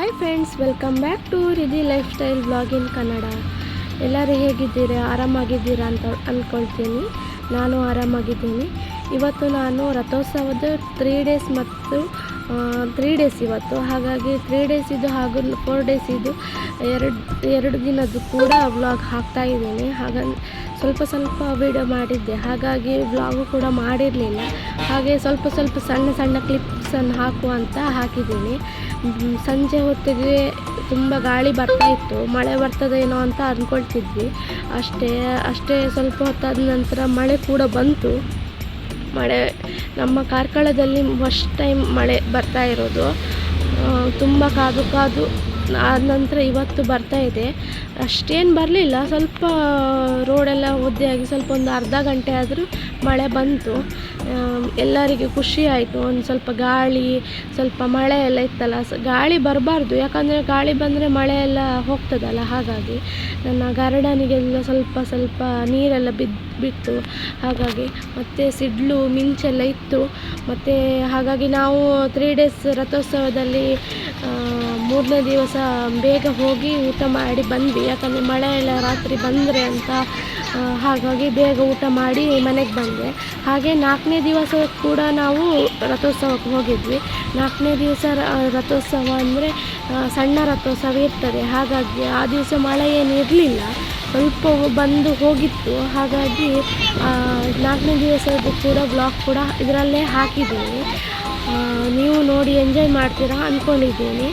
Hi friends welcome back to Ridhi lifestyle blog in Kannada ಎಲ್ಲರೂ ಹೇಗಿದ್ದೀರಾ? ಆರಾಮಾಗಿದ್ದೀರಾ ಅಂತ ಅಂದ್ಕೊಳ್ತೀನಿ ನಾನು ಆರಾಮಾಗಿದ್ದೀನಿ. ಇವತ್ತು ನಾನು ರಥೋತ್ಸವದ ತ್ರೀ ಡೇಸ್ ಮತ್ತು ತ್ರೀ ಡೇಸ್ ಇವತ್ತು. ಹಾಗಾಗಿ ತ್ರೀ ಡೇಸ್ ಇದು ಹಾಗೂ ಫೋರ್ ಡೇಸ್ ಇದು ಎರಡು ಎರಡು ದಿನದ್ದು ಕೂಡ ವ್ಲಾಗ್ ಹಾಕ್ತಾ ಇದ್ದೀನಿ. ಹಾಗಾಗಿ ಸ್ವಲ್ಪ ಸ್ವಲ್ಪ ವಿಡಿಯೋ ಮಾಡಿದ್ದೆ. ಹಾಗಾಗಿ ವ್ಲಾಗು ಕೂಡ ಮಾಡಿರಲಿಲ್ಲ. ಹಾಗೆ ಸ್ವಲ್ಪ ಸ್ವಲ್ಪ ಸಣ್ಣ ಸಣ್ಣ ಕ್ಲಿಪ್ಸನ್ನು ಹಾಕು ಅಂತ ಹಾಕಿದ್ದೀನಿ. ಸಂಜೆ ಹೊತ್ತಿಗೆ ತುಂಬ ಗಾಳಿ ಬರ್ತಾ ಇತ್ತು. ಮಳೆ ಬರ್ತದೇನೋ ಅಂತ ಅಂದ್ಕೊಳ್ತಿದ್ವಿ. ಅಷ್ಟೇ ಅಷ್ಟೇ ಸ್ವಲ್ಪ ಹೊತ್ತಾದ ನಂತರ ಮಳೆ ಕೂಡ ಬಂತು. ಮಳೆ, ನಮ್ಮ ಕಾರ್ಕಳದಲ್ಲಿ ಫಸ್ಟ್ ಟೈಮ್ ಮಳೆ ಬರ್ತಾ ಇರೋದು. ತುಂಬ ಕಾದು ಕಾದು ಆದ ನಂತರ ಇವತ್ತು ಬರ್ತಾ ಇದೆ. ಅಷ್ಟೇನು ಬರಲಿಲ್ಲ. ಸ್ವಲ್ಪ ರೋಡೆಲ್ಲ ಒದ್ದೆಯಾಗಿ ಸ್ವಲ್ಪ ಒಂದು ಅರ್ಧ ಗಂಟೆ ಆದರೂ ಮಳೆ ಬಂತು. ಎಲ್ಲರಿಗೂ ಖುಷಿ ಆಯಿತು. ಒಂದು ಸ್ವಲ್ಪ ಗಾಳಿ, ಸ್ವಲ್ಪ ಮಳೆ ಎಲ್ಲ ಇತ್ತಲ್ಲ. ಗಾಳಿ ಬರಬಾರ್ದು. ಯಾಕಂದರೆ ಗಾಳಿ ಬಂದರೆ ಮಳೆ ಎಲ್ಲ ಹೋಗ್ತದಲ್ಲ. ಹಾಗಾಗಿ ನನ್ನ ಗಾರ್ಡನಿಗೆಲ್ಲ ಸ್ವಲ್ಪ ಸ್ವಲ್ಪ ನೀರೆಲ್ಲ ಬಿದ್ದು ಬಿತ್ತು. ಹಾಗಾಗಿ ಮತ್ತು ಸಿಡ್ಲು ಮಿಂಚೆಲ್ಲ ಇತ್ತು. ಮತ್ತು ಹಾಗಾಗಿ ನಾವು ತ್ರೀ ಡೇಸ್ ರಥೋತ್ಸವದಲ್ಲಿ ಮೂರನೇ ದಿವಸ ಬೇಗ ಹೋಗಿ ಊಟ ಮಾಡಿ ಬಂದ್ವಿ. ಯಾಕಂದರೆ ಮಳೆ ಎಲ್ಲ ರಾತ್ರಿ ಬಂದರೆ ಅಂತ ಹಾಗಾಗಿ ಬೇಗ ಊಟ ಮಾಡಿ ಮನೆಗೆ ಬಂದೆ. ಹಾಗೆ ನಾಲ್ಕನೇ ದಿವಸ ಕೂಡ ನಾವು ರಥೋತ್ಸವಕ್ಕೆ ಹೋಗಿದ್ವಿ. ನಾಲ್ಕನೇ ದಿವಸ ರಥೋತ್ಸವ ಅಂದರೆ ಸಣ್ಣ ರಥೋತ್ಸವ ಇರ್ತದೆ. ಹಾಗಾಗಿ ಆ ದಿವಸ ಮಳೆ ಏನು ಇರಲಿಲ್ಲ. ಸ್ವಲ್ಪ ಬಂದು ಹೋಗಿತ್ತು. ಹಾಗಾಗಿ ನಾಲ್ಕನೇ ದಿವಸದ್ದು ಕೂಡ ಬ್ಲಾಗ್ ಕೂಡ ಇದರಲ್ಲೇ ಹಾಕಿದ್ದೀನಿ. ನೀವು ನೋಡಿ ಎಂಜಾಯ್ ಮಾಡ್ತೀರಾ ಅಂದ್ಕೊಂಡಿದ್ದೀನಿ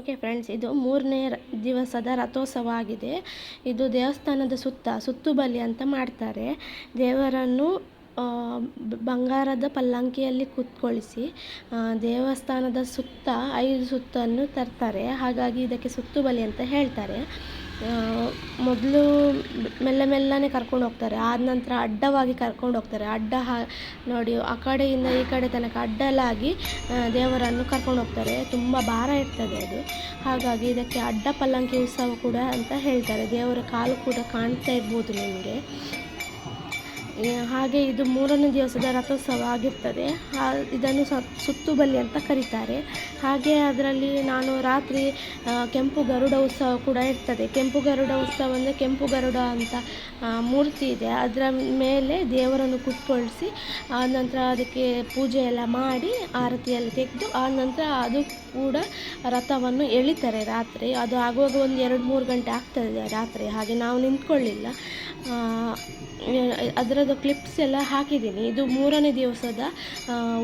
ಓಕೆ ಫ್ರೆಂಡ್ಸ್ ಇದು ಮೂರನೇ ದಿವಸದ ರಥೋತ್ಸವ ಆಗಿದೆ ಇದು ದೇವಸ್ಥಾನದ ಸುತ್ತ, ಸುತ್ತುಬಲಿ ಅಂತ ಮಾಡ್ತಾರೆ. ದೇವರನ್ನು ಬಂಗಾರದ ಪಲ್ಲಂಕಿಯಲ್ಲಿ ಕೂತ್ಕೊಳಿಸಿ ದೇವಸ್ಥಾನದ ಸುತ್ತ ಐದು ಸುತ್ತನ್ನು ತರ್ತಾರೆ. ಹಾಗಾಗಿ ಇದಕ್ಕೆ ಸುತ್ತುಬಲಿ ಅಂತ ಹೇಳ್ತಾರೆ. ಮೊದಲು ಮೆಲ್ಲ ಮೆಲ್ಲನೆ ಕರ್ಕೊಂಡು ಹೋಗ್ತಾರೆ. ಆದ ನಂತರ ಅಡ್ಡವಾಗಿ ಕರ್ಕೊಂಡು ಹೋಗ್ತಾರೆ. ಅಡ್ಡ ನೋಡಿ, ಆ ಕಡೆಯಿಂದ ಈ ಕಡೆ ತನಕ ಅಡ್ಡಲಾಗಿ ದೇವರನ್ನು ಕರ್ಕೊಂಡು ಹೋಗ್ತಾರೆ. ತುಂಬ ಭಾರ ಇರ್ತದೆ ಅದು. ಹಾಗಾಗಿ ಇದಕ್ಕೆ ಅಡ್ಡ ಪಲ್ಲಂಕಿ ಉತ್ಸವ ಕೂಡ ಅಂತ ಹೇಳ್ತಾರೆ. ದೇವರ ಕಾಲು ಕೂಡ ಕಾಣ್ತಾ ಇರ್ಬೋದು ನಿಮಗೆ. ಹಾಗೆ ಇದು ಮೂರನೇ ದಿವಸದ ರಥೋತ್ಸವ ಆಗಿರ್ತದೆ. ಇದನ್ನು ಸುತ್ತು ಸುತ್ತುಬಲಿ ಅಂತ ಕರೀತಾರೆ. ಹಾಗೆ ಅದರಲ್ಲಿ ನಾನು ರಾತ್ರಿ ಕೆಂಪು ಗರುಡ ಉತ್ಸವ ಕೂಡ ಇರ್ತದೆ. ಕೆಂಪು ಗರುಡ ಉತ್ಸವ ಅಂದರೆ ಕೆಂಪು ಗರುಡ ಅಂತ ಮೂರ್ತಿ ಇದೆ. ಅದರ ಮೇಲೆ ದೇವರನ್ನು ಕುತ್ಕೊಳಿಸಿ ಆ ನಂತರ ಅದಕ್ಕೆ ಪೂಜೆ ಎಲ್ಲ ಮಾಡಿ ಆರತಿ ಎಲ್ಲ ತೆಗೆದು ಆ ನಂತರ ಅದು ಕೂಡ ರಥವನ್ನು ಎಳಿತಾರೆ ರಾತ್ರಿ. ಅದು ಆಗುವಾಗ ಒಂದು ಎರಡು ಮೂರು ಗಂಟೆ ಆಗ್ತದೆ ರಾತ್ರಿ. ಹಾಗೆ ನಾವು ನಿಂತ್ಕೊಳ್ಳಿಲ್ಲ. ಆ, ಕ್ಲಿಪ್ಸ್ ಎಲ್ಲ ಹಾಕಿದ್ದೀನಿ. ಇದು ಮೂರನೇ ದಿವಸದ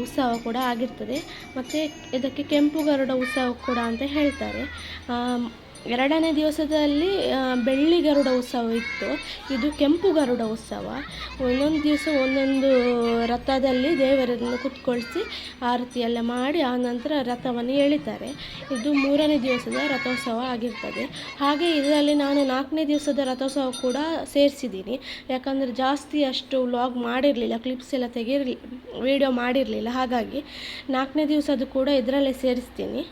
ಉತ್ಸವ ಕೂಡ ಆಗಿರ್ತದೆ. ಮತ್ತು ಇದಕ್ಕೆ ಕೆಂಪು ಗರುಡ ಉತ್ಸವ ಕೂಡ ಅಂತ ಹೇಳ್ತಾರೆ. ಎರಡನೇ ದಿವಸದಲ್ಲಿ ಬೆಳ್ಳಿ ಗರುಡ ಉತ್ಸವ ಇತ್ತು. ಇದು ಕೆಂಪು ಗರುಡ ಉತ್ಸವ. ಒಂದೊಂದು ದಿವಸ ಒಂದೊಂದು ರಥದಲ್ಲಿ ದೇವರನ್ನು ಕುತ್ಕೊಳಿಸಿ ಆರತಿ ಎಲ್ಲ ಮಾಡಿ, ಆ ನಂತರ ರಥವನ್ನು ಎಳಿತಾರೆ. ಇದು ಮೂರನೇ ದಿವಸದ ರಥೋತ್ಸವ ಆಗಿರ್ತದೆ. ಹಾಗೆ ಇದರಲ್ಲಿ ನಾನು ನಾಲ್ಕನೇ ದಿವಸದ ರಥೋತ್ಸವ ಕೂಡ ಸೇರಿಸಿದ್ದೀನಿ. ಯಾಕಂದರೆ ಜಾಸ್ತಿ ಅಷ್ಟು ವ್ಲಾಗ್ ಮಾಡಿರಲಿಲ್ಲ ಕ್ಲಿಪ್ಸ್ ಎಲ್ಲ ತೆಗಿರಲಿ ವಿಡಿಯೋ ಮಾಡಿರಲಿಲ್ಲ. ಹಾಗಾಗಿ ನಾಲ್ಕನೇ ದಿವಸದ್ದು ಕೂಡ ಇದರಲ್ಲೇ ಸೇರಿಸ್ತೀನಿ.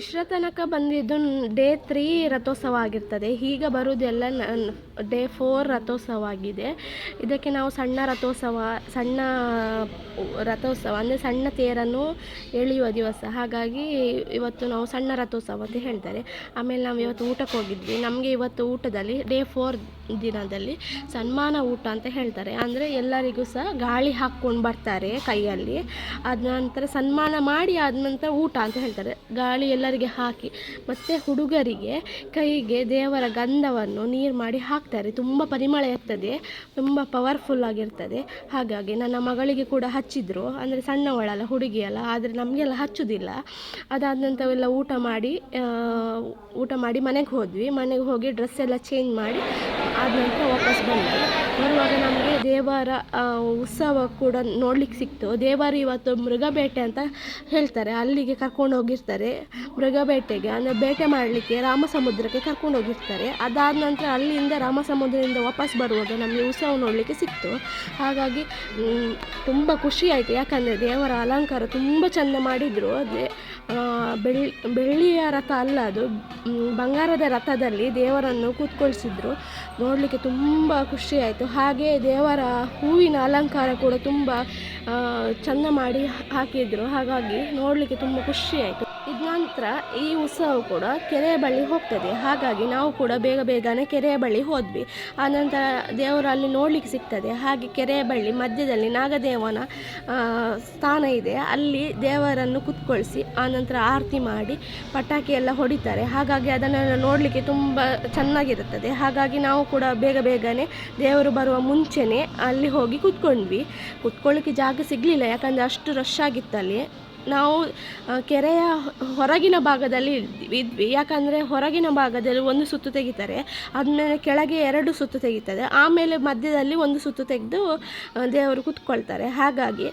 ಇಷ್ಟರ ತನಕ ಬಂದಿದ್ದು ಡೇ ತ್ರೀ ರಥೋತ್ಸವ ಆಗಿರ್ತದೆ. ಈಗ ಬರುವುದೆಲ್ಲ ಡೇ ಫೋರ್ ರಥೋತ್ಸವ ಆಗಿದೆ. ಇದಕ್ಕೆ ನಾವು ಸಣ್ಣ ರಥೋತ್ಸವ ಸಣ್ಣ ರಥೋತ್ಸವ ಅಂದರೆ ಸಣ್ಣ ತೇರನ್ನು ಎಳೆಯುವ ದಿವಸ. ಹಾಗಾಗಿ ಇವತ್ತು ನಾವು ಸಣ್ಣ ರಥೋತ್ಸವ ಅಂತ ಹೇಳ್ತಾರೆ. ಆಮೇಲೆ ನಾವು ಇವತ್ತು ಊಟಕ್ಕೆ ಹೋಗಿದ್ವಿ. ನಮಗೆ ಇವತ್ತು ಊಟದಲ್ಲಿ ಡೇ ಫೋರ್ ದಿನದಲ್ಲಿ ಸನ್ಮಾನ ಊಟ ಅಂತ ಹೇಳ್ತಾರೆ. ಅಂದರೆ ಎಲ್ಲರಿಗೂ ಸಹ ಗಾಳಿ ಹಾಕ್ಕೊಂಡು ಬರ್ತಾರೆ ಕೈಯಲ್ಲಿ. ಅದ ನಂತರ ಸನ್ಮಾನ ಮಾಡಿ ಆದ ನಂತರ ಊಟ ಅಂತ ಹೇಳ್ತಾರೆ. ಗಾಳಿ ಎಲ್ಲರಿಗೆ ಹಾಕಿ ಮತ್ತು ಹುಡುಗರಿಗೆ ಕೈಗೆ ದೇವರ ಗಂಧವನ್ನು ನೀರು ಮಾಡಿ ಹಾಕ್ತಾರೆ. ತುಂಬ ಪರಿಮಳ ಇರ್ತದೆ, ತುಂಬ ಪವರ್ಫುಲ್ ಆಗಿರ್ತದೆ. ಹಾಗಾಗಿ ನನ್ನ ಮಗಳಿಗೆ ಕೂಡ ಹಚ್ಚಿದ್ರು. ಅಂದರೆ ಸಣ್ಣವಳಲ್ಲ, ಹುಡುಗಿಯಲ್ಲ, ಆದರೆ ನಮಗೆಲ್ಲ ಹಚ್ಚುವುದಿಲ್ಲ ಅದಾದ ನಂತರ ಊಟ ಮಾಡಿ ಊಟ ಮಾಡಿ ಮನೆಗೆ ಹೋದ್ವಿ. ಮನೆಗೆ ಹೋಗಿ ಡ್ರೆಸ್ ಎಲ್ಲ ಚೇಂಜ್ ಮಾಡಿ ಆದ ನಂತರ ವಾಪಸ್ ಬಂದೆ. ಬರುವಾಗ ನಮಗೆ ದೇವರ ಉತ್ಸವ ಕೂಡ ನೋಡ್ಲಿಕ್ಕೆ ಸಿಕ್ತು. ದೇವರು ಇವತ್ತು ಮೃಗಬೇಟೆ ಅಂತ ಹೇಳ್ತಾರೆ. ಅಲ್ಲಿಗೆ ಕರ್ಕೊಂಡು ಹೋಗಿರ್ತಾರೆ ಮೃಗಬೇಟೆಗೆ. ಅಂದರೆ ಬೇಟೆ ಮಾಡಲಿಕ್ಕೆ ರಾಮಸಮುದ್ರಕ್ಕೆ ಕರ್ಕೊಂಡು ಹೋಗಿರ್ತಾರೆ. ಅದಾದ ನಂತರ ಅಲ್ಲಿಂದ ರಾಮಸಮುದ್ರದಿಂದ ವಾಪಸ್ ಬರುವಾಗ ನಮಗೆ ಉತ್ಸವ ನೋಡಲಿಕ್ಕೆ ಸಿಕ್ತು. ಹಾಗಾಗಿ ತುಂಬ ಖುಷಿ ಆಯಿತು. ಯಾಕಂದರೆ ದೇವರ ಅಲಂಕಾರ ತುಂಬ ಚೆಂದ ಮಾಡಿದರು. ಅದೇ ಬೆಳ್ಳಿ ಬೆಳ್ಳಿಯ ರಥ ಅಲ್ಲ ಅದು. ಬಂಗಾರದ ರಥದಲ್ಲಿ ದೇವರನ್ನು ಕೂತ್ಕೊಳಿಸಿದ್ರು. ನೋಡಲಿಕ್ಕೆ ತುಂಬ ಖುಷಿಯಾಯಿತು ಹಾಗೆ ದೇವರ ಹೂವಿನ ಅಲಂಕಾರ ಕೂಡ ತುಂಬ ಚೆಂದ ಮಾಡಿ ಹಾಕಿದ್ರು. ಹಾಗಾಗಿ ನೋಡಲಿಕ್ಕೆ ತುಂಬ ಖುಷಿಯಾಯಿತು ನಂತರ ಈ ಉತ್ಸವ ಕೂಡ ಕೆರೆಯ ಬಳಿ ಹೋಗ್ತದೆ. ಹಾಗಾಗಿ ನಾವು ಕೂಡ ಬೇಗ ಬೇಗನೆ ಕೆರೆಯ ಬಳಿ ಹೋದ್ವಿ. ಆನಂತರ ದೇವರು ಅಲ್ಲಿ ನೋಡಲಿಕ್ಕೆ ಸಿಗ್ತದೆ. ಹಾಗೆ ಕೆರೆಯ ಬಳ್ಳಿ ಮಧ್ಯದಲ್ಲಿ ನಾಗದೇವನ ಸ್ಥಾನ ಇದೆ. ಅಲ್ಲಿ ದೇವರನ್ನು ಕುತ್ಕೊಳಿಸಿ ಆನಂತರ ಆರತಿ ಮಾಡಿ ಪಟಾಕಿ ಎಲ್ಲ ಹೊಡಿತಾರೆ. ಹಾಗಾಗಿ ಅದನ್ನು ನೋಡಲಿಕ್ಕೆ ತುಂಬ ಚೆನ್ನಾಗಿರುತ್ತದೆ. ಹಾಗಾಗಿ ನಾವು ಕೂಡ ಬೇಗ ಬೇಗನೆ ದೇವರು ಬರುವ ಮುಂಚೆನೇ ಅಲ್ಲಿ ಹೋಗಿ ಕುತ್ಕೊಂಡ್ವಿ. ಕುತ್ಕೊಳ್ಳಿಕ್ಕೆ ಜಾಗ ಸಿಗಲಿಲ್ಲ. ಯಾಕಂದರೆ ಅಷ್ಟು ರಶ್ ಆಗಿತ್ತಲ್ಲಿ. ನಾವು ಕೆರೆಯ ಹೊರಗಿನ ಭಾಗದಲ್ಲಿ ಇದ್ವಿ. ಯಾಕಂದರೆ ಹೊರಗಿನ ಭಾಗದಲ್ಲಿ ಒಂದು ಸುತ್ತು ತೆಗಿತಾರೆ, ಆದಮೇಲೆ ಕೆಳಗೆ ಎರಡು ಸುತ್ತು ತೆಗಿತಾರೆ ಆಮೇಲೆ ಮಧ್ಯದಲ್ಲಿ ಒಂದು ಸುತ್ತು ತೆಗೆದು ದೇವರು ಕೂತ್ಕೊಳ್ತಾರೆ. ಹಾಗಾಗಿ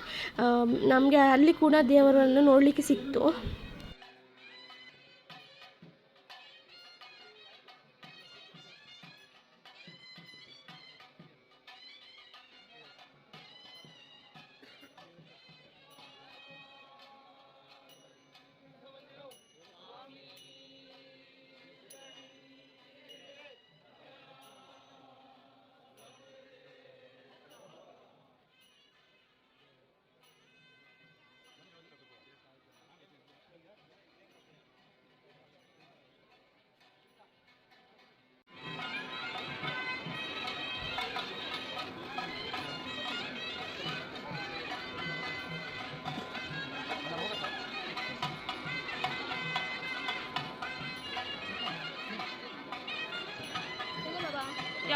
ನಮಗೆ ಅಲ್ಲಿ ಕೂಡ ದೇವರನ್ನು ನೋಡಲಿಕ್ಕೆ ಸಿಕ್ತು.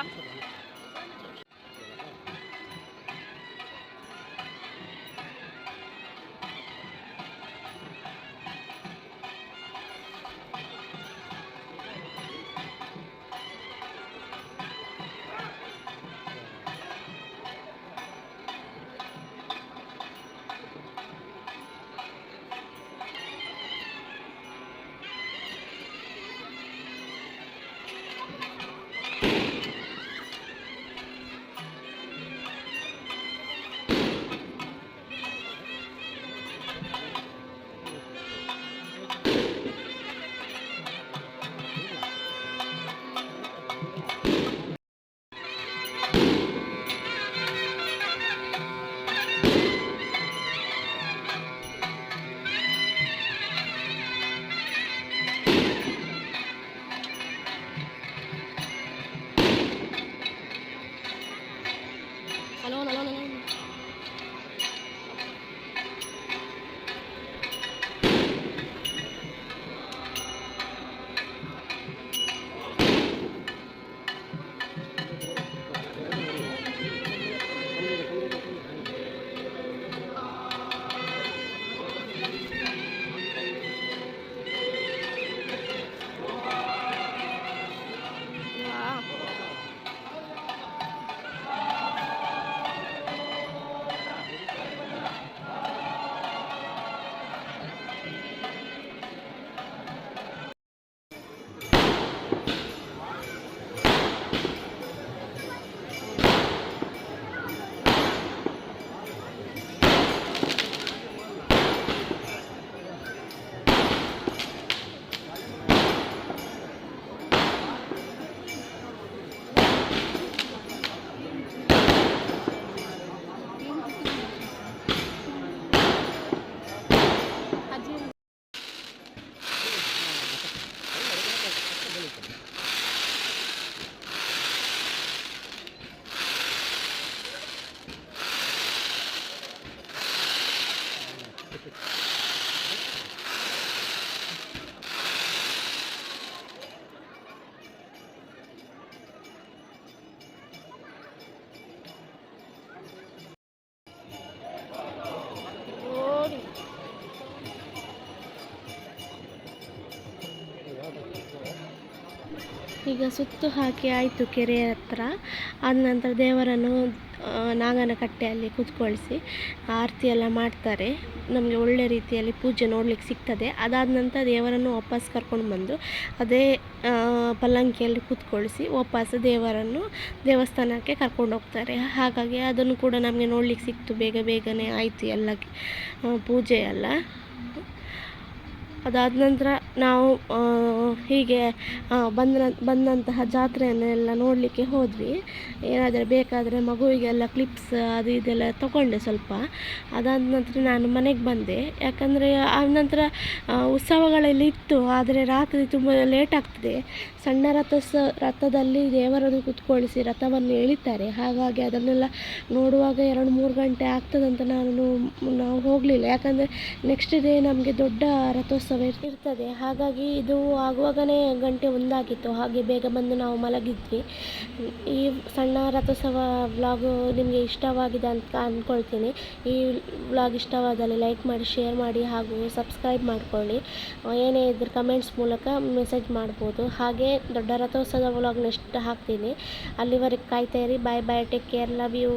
깜짝 ಈಗ ಸುತ್ತು ಹಾಕಿ ಆಯಿತು ಕೆರೆ ಹತ್ರ. ಆದ ನಂತರ ದೇವರನ್ನು ನಾಗನ ಕಟ್ಟೆಯಲ್ಲಿ ಕೂತ್ಕೊಳಿಸಿ ಆರತಿ ಎಲ್ಲ ಮಾಡ್ತಾರೆ. ನಮಗೆ ಒಳ್ಳೆ ರೀತಿಯಲ್ಲಿ ಪೂಜೆ ನೋಡಲಿಕ್ಕೆ ಸಿಗ್ತದೆ. ಅದಾದ ನಂತರ ದೇವರನ್ನು ವಾಪಸ್ ಕರ್ಕೊಂಡು ಬಂದು ಅದೇ ಪಲ್ಲಂಕಿಯಲ್ಲಿ ಕೂತ್ಕೊಳಿಸಿ ವಾಪಸ್ ದೇವರನ್ನು ದೇವಸ್ಥಾನಕ್ಕೆ ಕರ್ಕೊಂಡು ಹೋಗ್ತಾರೆ. ಹಾಗಾಗಿ ಅದನ್ನು ಕೂಡ ನಮಗೆ ನೋಡಲಿಕ್ಕೆ ಸಿಕ್ತು. ಬೇಗ ಬೇಗನೆ ಆಯಿತು ಎಲ್ಲ ಪೂಜೆ ಎಲ್ಲ. ಅದಾದ ನಂತರ ನಾವು ಹೀಗೆ ಬಂದ ಬಂದಂತಹ ಜಾತ್ರೆಯನ್ನೆಲ್ಲ ನೋಡಲಿಕ್ಕೆ ಹೋದ್ವಿ. ಏನಾದರೂ ಬೇಕಾದರೆ ಮಗುವಿಗೆಲ್ಲ ಕ್ಲಿಪ್ಸ್ ಅದು ಇದೆಲ್ಲ ತಗೊಂಡೆ ಸ್ವಲ್ಪ. ಅದಾದ ನಂತರ ನಾನು ಮನೆಗೆ ಬಂದೆ. ಯಾಕಂದರೆ ಆ ನಂತರ ಉತ್ಸವಗಳಲ್ಲಿ ಇತ್ತು, ಆದರೆ ರಾತ್ರಿ ತುಂಬ ಲೇಟ್ ಆಗ್ತದೆ. ಸಣ್ಣ ರಥೋತ್ಸವ ರಥದಲ್ಲಿ ದೇವರನ್ನು ಕುತ್ಕೊಳಿಸಿ ರಥವನ್ನು ಎಳಿತಾರೆ. ಹಾಗಾಗಿ ಅದನ್ನೆಲ್ಲ ನೋಡುವಾಗ ಎರಡು ಮೂರು ಗಂಟೆ ಆಗ್ತದಂತ ನಾನು ನಾವು ಹೋಗಲಿಲ್ಲ. ಯಾಕಂದರೆ ನೆಕ್ಸ್ಟ್ ಡೇ ನಮಗೆ ದೊಡ್ಡ ರಥೋತ್ಸವ ಇರ್- ಇರ್ತದೆ. ಹಾಗಾಗಿ ಇದು ಆಗುವಾಗಲೇ ಗಂಟೆ ಒಂದಾಗಿತ್ತು. ಹಾಗೆ ಬೇಗ ಬಂದು ನಾವು ಮಲಗಿದ್ವಿ. ಈ ಸಣ್ಣ ರಥೋತ್ಸವ ವ್ಲಾಗು ನಿಮಗೆ ಇಷ್ಟವಾಗಿದೆ ಅಂತ ಅಂದ್ಕೊಳ್ತೀನಿ ಈ ವ್ಲಾಗ್ ಇಷ್ಟವಾದಲ್ಲಿ ಲೈಕ್ ಮಾಡಿ ಶೇರ್ ಮಾಡಿ ಹಾಗೂ ಸಬ್ಸ್ಕ್ರೈಬ್ ಮಾಡ್ಕೊಳ್ಳಿ. ಏನೇ ಇದ್ರೆ ಕಮೆಂಟ್ಸ್ ಮೂಲಕ ಮೆಸೇಜ್ ಮಾಡ್ಬೋದು. ಹಾಗೆ ದೊಡ್ಡ ರಥೋತ್ಸವದ ವ್ಲಾಗ್ ನೆಕ್ಸ್ಟ್ ಹಾಕ್ತೀನಿ. ಅಲ್ಲಿವರೆಗೆ ಕಾಯ್ತಾ ಇರಿ. Bye bye take care love you